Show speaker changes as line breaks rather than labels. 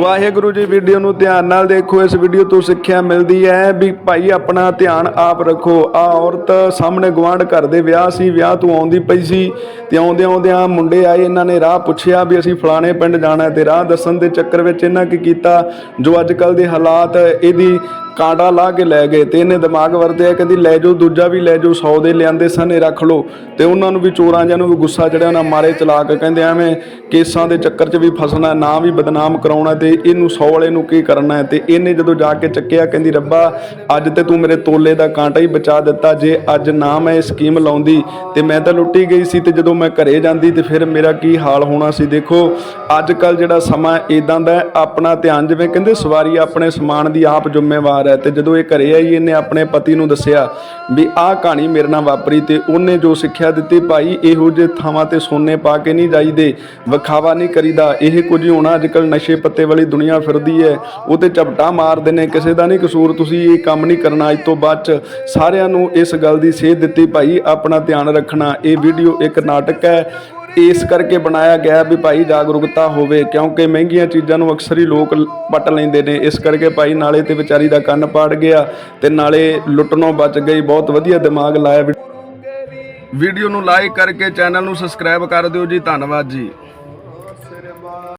Waheguru ji video ਨੂੰ ਧਿਆਨ ਨਾਲ ਦੇਖੋ, ਇਸ ਵੀਡੀਓ ਤੋਂ ਸਿੱਖਿਆ ਮਿਲਦੀ ਹੈ ਵੀ ਭਾਈ ਆਪਣਾ ਧਿਆਨ ਆਪ ਰੱਖੋ। ਆ ਔਰਤ ਸਾਹਮਣੇ ਗਵਾਂਢ ਘਰ ਦੇ ਵਿਆਹ ਸੀ, ਵਿਆਹ ਤੋਂ ਆਉਂਦੀ ਪਈ ਸੀ ਤੇ ਆਉਂਦੇ ਆਉਂਦਿਆਂ ਮੁੰਡੇ ਆਏ, ਇਹਨਾਂ ਨੇ ਰਾਹ ਪੁੱਛਿਆ ਵੀ ਅਸੀਂ ਫਲਾਣੇ ਪਿੰਡ ਜਾਣਾ ਹੈ ਤੇ ਰਾਹ ਦੱਸਣ ਦੇ ਚੱਕਰ ਵਿੱਚ ਇਹਨਾਂ ਕੀ ਕੀਤਾ? ਜੋ ਅੱਜ ਕੱਲ ਦੇ ਹਾਲਾਤ, ਇਹਦੀ ਕਾਂਡਾ ਲਾ ਕੇ ਲੈ ਗਏ ਤੇ ਇਹਨੇ ਦਿਮਾਗ ਵਰਤਿਆ ਕਹਿੰਦੀ, ਲੈ ਜਾਓ, ਦੂਜਾ ਵੀ ਲੈ ਜਾਓ 100 ਦੇ ਲਿਆਂਦੇ ਸਨ, ਇਹ ਰੱਖ ਲਓ। ਤੇ ਉਹਨਾਂ ਨੂੰ ਵੀ ਚੋਰਾਂ ਜਾਂ ਨੂੰ ਵੀ ਗੁੱਸਾ ਚੜਿਆ, ਉਹਨਾਂ ਮਾਰੇ ਚਲਾਕ, ਕਹਿੰਦੇ, ਐਵੇਂ ਕੇਸਾਂ ਦੇ ਚੱਕਰ 'ਚ ਵੀ ਫਸਣਾ ਨਾ ਵੀ ਬਦਨਾਮ ਕਰਾਉਣਾ ਤੇ ਇਹਨੂੰ 100 ਵਾਲੇ ਨੂੰ ਕੀ ਕਰਨਾ ਹੈ? ਤੇ ਇਹਨੇ ਜਦੋਂ ਜਾ ਕੇ ਚੱਕਿਆ, ਕਹਿੰਦੀ, ਰੱਬਾ, ਅੱਜ ਤੇ ਤੂੰ ਮੇਰੇ ਤੋਲੇ ਦਾ ਕਾਂਟਾ ਹੀ ਬਚਾ ਦਿੱਤਾ, ਜੇ ਅੱਜ ਨਾ ਮੈਂ ਇਹ ਸਕੀਮ ਲਾਉਂਦੀ, ਤੇ ਮੈਂ ਤਾਂ ਲੁੱਟੀ ਗਈ ਸੀ ਤੇ ਜਦੋਂ ਮੈਂ ਘਰੇ ਜਾਂਦੀ, ਤੇ ਫਿਰ ਮੇਰਾ ਕੀ ਹਾਲ ਹੋਣਾ ਸੀ? ਦੇਖੋ ਅੱਜ ਕੱਲ ਜਿਹੜਾ ਸਮਾਂ ਇਦਾਂ ਦਾ ਆਪਣਾ ਧਿਆਨ ਜਿਵੇਂ ਕਹਿੰਦੇ, ਸਵਾਰੀ ਆਪਣੇ ਸਮਾਨ ਦੀ ਆਪ ਜ਼ਿੰਮੇਵਾਰ ਹੈ ਤੇ ਜਦੋਂ ਇਹ ਘਰੇ ਆਈ, ਇਹਨੇ ਆਪਣੇ ਪਤੀ ਨੂੰ ਦੱਸਿਆ ਵੀ ਆਹ ਕਹਾਣੀ ਮੇਰੇ ਨਾਲ ਵਾਪਰੀ ਤੇ ਉਹਨੇ ਜੋ ਸਿੱਖਿਆ ਦਿੱਤੀ, ਭਾਈ ਇਹੋ ਜਿਹੇ ਥਾਵਾਂ ਤੇ ਸੋਨੇ ਪਾ ਕੇ ਨਹੀਂ ਜਾਈਦੇ, ਵਿਖਾਵਾ ਨਹੀਂ ਕਰੀਦਾ। ਇਹ ਕੁਝ ਹੋਣਾ ਅੱਜ ਕੱਲ ਨਸ਼ੇ ਪੱਤੇ ਵਾਲੀ ਦੁਨੀਆ ਫਿਰਦੀ ਹੈ। ਉਹ ਤੇ ਝਪਟਾ ਮਾਰਦੇ ਨੇ, ਕਿਸੇ ਦਾ ਨਹੀਂ ਕਸੂਰ, ਤੁਸੀਂ ਇਹ ਕੰਮ ਨਹੀਂ ਕਰਨਾ। ਅੱਜ ਤੋਂ ਬਾਅਦ ਚ ਸਾਰਿਆਂ ਨੂੰ ਇਸ ਗੱਲ ਦੀ ਸੇਧ ਦਿੱਤੀ, ਭਾਈ ਆਪਣਾ ਧਿਆਨ ਰੱਖਣਾ। ਇਹ ਵੀਡੀਓ ਇੱਕ ਨਾਟਕ ਹੈ। ਇਸ ਕਰਕੇ ਬਣਾਇਆ ਗਿਆ ਵੀ ਭਾਈ ਜਾਗਰੂਕਤਾ ਹੋਵੇ, ਕਿਉਂਕਿ ਮਹਿੰਗੀਆਂ ਚੀਜ਼ਾਂ ਨੂੰ ਅਕਸਰ ਹੀ ਲੋਕ ਲ- ਪਟ ਲੈਂਦੇ ਨੇ। ਇਸ ਕਰਕੇ ਭਾਈ ਨਾਲੇ ਤੇ ਵਿਚਾਰੀ ਦਾ ਕੰਨ ਪਾੜ ਗਿਆ ਤੇ ਨਾਲੇ ਲੁੱਟਣੋਂ ਬਚ ਗਈ। ਬਹੁਤ ਵਧੀਆ ਦਿਮਾਗ ਲਾਇਆ ਵੀਡੀਓ ਨੂੰ ਲਾਈਕ ਕਰਕੇ ਚੈਨਲ ਨੂੰ ਸਬਸਕ੍ਰਾਈਬ ਕਰ ਦਿਓ ਜੀ। ਧੰਨਵਾਦ ਜੀ।